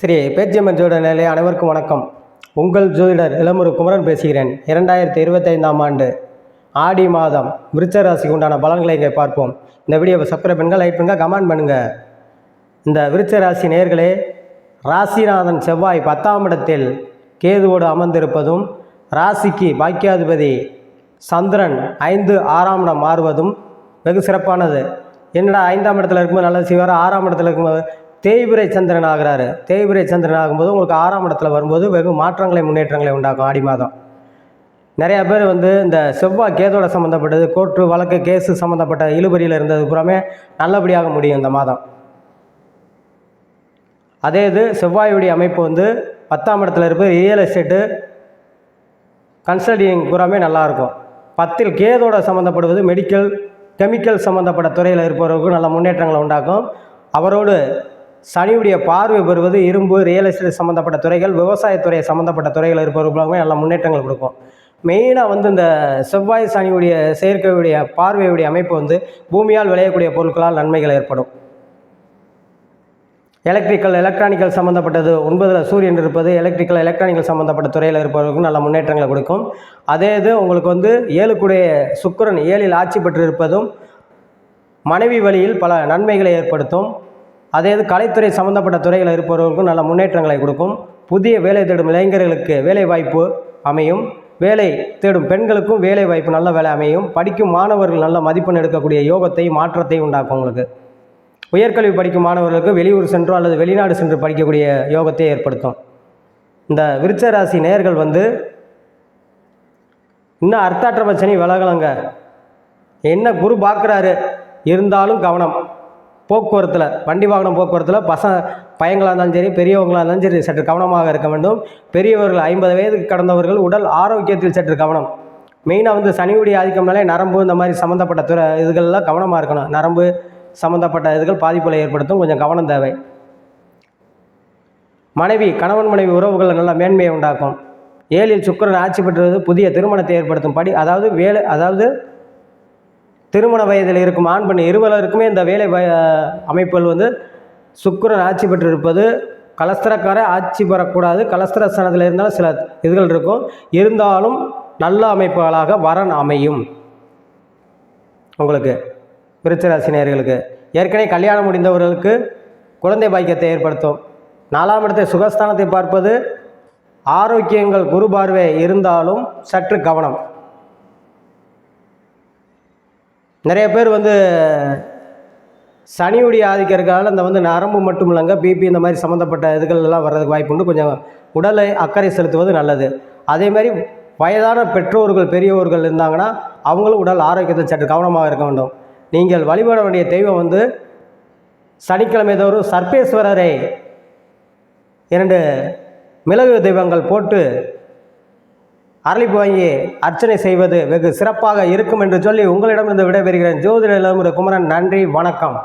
ஸ்ரீ பேச்சியம்மன் ஜோட நிலை அனைவருக்கும் வணக்கம். உங்கள் ஜோதிடர் இளமுரு குமரன் பேசுகிறேன். இரண்டாயிரத்தி இருபத்தைந்தாம் ஆண்டு ஆடி மாதம் விருச்ச ராசிக்கு உண்டான பலன்களை இங்கே பார்ப்போம். இந்த வீடியோவை சப்ஸ்கிரைப் பண்ணுங்கள் லைக் பண்ணுங்கள் கமெண்ட் பண்ணுங்கள் இந்த விருச்ச ராசி நேர்களே ராசிநாதன் செவ்வாய் பத்தாம் இடத்தில் கேதுவோடு அமர்ந்திருப்பதும் ராசிக்கு பாக்கியாதிபதி சந்திரன் ஐந்து ஆறாம் இடம் மாறுவதும் வெகு சிறப்பானது. என்னடா ஐந்தாம் இடத்துல இருக்கும்போது நல்லது செய்வார்? ஆறாம் இடத்துல இருக்கும்போது தேய்பிரை சந்திரன் ஆகிறாரு. தேய்பிரை சந்திரன் ஆகும்போது உங்களுக்கு ஆறாம் இடத்துல வரும்போது வெகு மாற்றங்களை முன்னேற்றங்களை உண்டாக்கும் ஆடி மாதம். நிறையா பேர் வந்து இந்த செவ்வாய் கேதோட சம்மந்தப்பட்டது கோர்ட்டு வழக்கு கேஸு சம்மந்தப்பட்ட இழுபறியில் இருந்தது புறமே நல்லபடியாக முடியும் இந்த மாதம். அதே இது செவ்வாயுடைய அமைப்பு வந்து பத்தாம் இடத்துல இருப்பது ரியல் எஸ்டேட்டு கன்சல்டிங் புறமே நல்லாயிருக்கும் பத்தில் கேதோட சம்மந்தப்படுவது மெடிக்கல் கெமிக்கல் சம்மந்தப்பட்ட துறையில் இருப்பவர்களுக்கு நல்ல முன்னேற்றங்களை உண்டாக்கும். அவரோடு சனியுடைய பார்வை பெறுவது இரும்பு ரியல் எஸ்டேட் சம்மந்தப்பட்ட துறைகள் விவசாயத்துறை சம்மந்தப்பட்ட துறைகள் இருப்பவர்களுக்குமே நல்ல முன்னேற்றங்கள் கொடுக்கும். மெயினாக வந்து இந்த செவ்வாய் சனியுடைய செயற்கையுடைய பார்வையுடைய அமைப்பு வந்து பூமியால் விளையக்கூடிய பொருட்களால் நன்மைகள் ஏற்படும். எலக்ட்ரிக்கல் எலக்ட்ரானிக்கல் சம்மந்தப்பட்டது ஒன்பதில் சூரியன் இருப்பது எலக்ட்ரிக்கல் எலக்ட்ரானிக்கல் சம்மந்தப்பட்ட துறையில் இருப்பவர்களுக்கும் நல்ல முன்னேற்றங்களை கொடுக்கும். அதே இது உங்களுக்கு வந்து ஏழுக்குடைய சுக்கரன் ஏழில் ஆட்சி பெற்று இருப்பதும் மனைவி வழியில் பல நன்மைகளை ஏற்படுத்தும். அதே இது கலைத்துறை சம்மந்தப்பட்ட துறையில் இருப்பவர்களுக்கும் நல்ல முன்னேற்றங்களை கொடுக்கும். புதிய வேலை தேடும் இளைஞர்களுக்கு வேலை வாய்ப்பு அமையும். வேலை தேடும் பெண்களுக்கும் வேலை வாய்ப்பு நல்ல வேலை அமையும். படிக்கும் மாணவர்கள் நல்ல மதிப்பெண் எடுக்கக்கூடிய யோகத்தை மாற்றத்தை உண்டாக்கும் உங்களுக்கு. உயர்கல்வி படிக்கும் மாணவர்களுக்கு வெளியூர் சென்றோ அல்லது வெளிநாடு சென்று படிக்கக்கூடிய யோகத்தை ஏற்படுத்தும். இந்த விருச்ச ராசி நேயர்கள் வந்து இன்னும் அர்த்தாற்ற பிரச்சனை விலகலங்க என்ன குரு பார்க்குறாரு இருந்தாலும் கவனம். போக்குவரத்தில் வண்டி வாகனம் போக்குவரத்தில் பசங்க பையங்களாக இருந்தாலும் சரி பெரியவங்களாக இருந்தாலும் சரி சற்று கவனமாக இருக்க வேண்டும். பெரியவர்கள் ஐம்பது வயதுக்கு கடந்தவர்கள் உடல் ஆரோக்கியத்தில் சற்று கவனம். மெயினாக வந்து சனியுடைய ஆதிக்கம்னாலே நரம்பு இந்த மாதிரி சம்மந்தப்பட்ட துறை இதுகள்லாம் கவனமாக இருக்கணும். நரம்பு சம்மந்தப்பட்ட இதுகள் பாதிப்புகளை ஏற்படுத்தும். கொஞ்சம் கவனம் தேவை. மனைவி கணவன் மனைவி உறவுகள் நல்ல மேன்மையை உண்டாக்கும். ஏழில் சுக்கிரன் ஆட்சி பெற்றது புதிய திருமணத்தை ஏற்படுத்தும் படி அதாவது வேலை அதாவது திருமண வயதில் இருக்கும் ஆண் பெண் இருவருக்குமே இந்த வேலை அமைப்புகள் வந்து சுக்கரன் ஆட்சி பெற்றிருப்பது. கலஸ்திரக்கார ஆட்சி பெறக்கூடாது. கலஸ்திர சனத்தில் இருந்தாலும் சில இதுகள் இருக்கும். இருந்தாலும் நல்ல அமைப்புகளாக வரன் அமையும். உங்களுக்கு விருச்சராசி நேயர்களுக்கு. ஏற்கனவே கல்யாணம் முடிந்தவர்களுக்கு குழந்தை பாக்கியத்தை ஏற்படுத்தும். நாலாம் இடத்தை சுகஸ்தானத்தை பார்ப்பது. ஆரோக்கியங்கள் குரு பார்வை இருந்தாலும் சற்று கவனம். நிறைய பேர் வந்து சனியுடைய ஆதிக்கம் இருக்கிறதால இந்த வந்து நரம்பு மட்டும் இல்லைங்க பிபி இந்த மாதிரி சம்மந்தப்பட்ட இதுகள் எல்லாம் வர்றதுக்கு வாய்ப்பு உண்டு. கொஞ்சம் உடலை அக்கறை செலுத்துவது நல்லது. அதே மாதிரி வயதான பெற்றோர்கள் பெரியவர்கள் இருந்தாங்கன்னா அவங்களும் உடல் ஆரோக்கியத்தை சற்று கவனமாக இருக்க வேண்டும். நீங்கள் வழிபட வேண்டிய தெய்வம் வந்து சனிக்கிழமை தோறும் சர்பேஸ்வரரை இரண்டு மிளகு தெய்வங்கள் போட்டு அரளிப்பு வாங்கி அர்ச்சனை செய்வது வெகு சிறப்பாக இருக்கும் என்று சொல்லி உங்களிடமிருந்து விடைபெறுகிறேன். ஜோதிட குமரன் நன்றி வணக்கம்.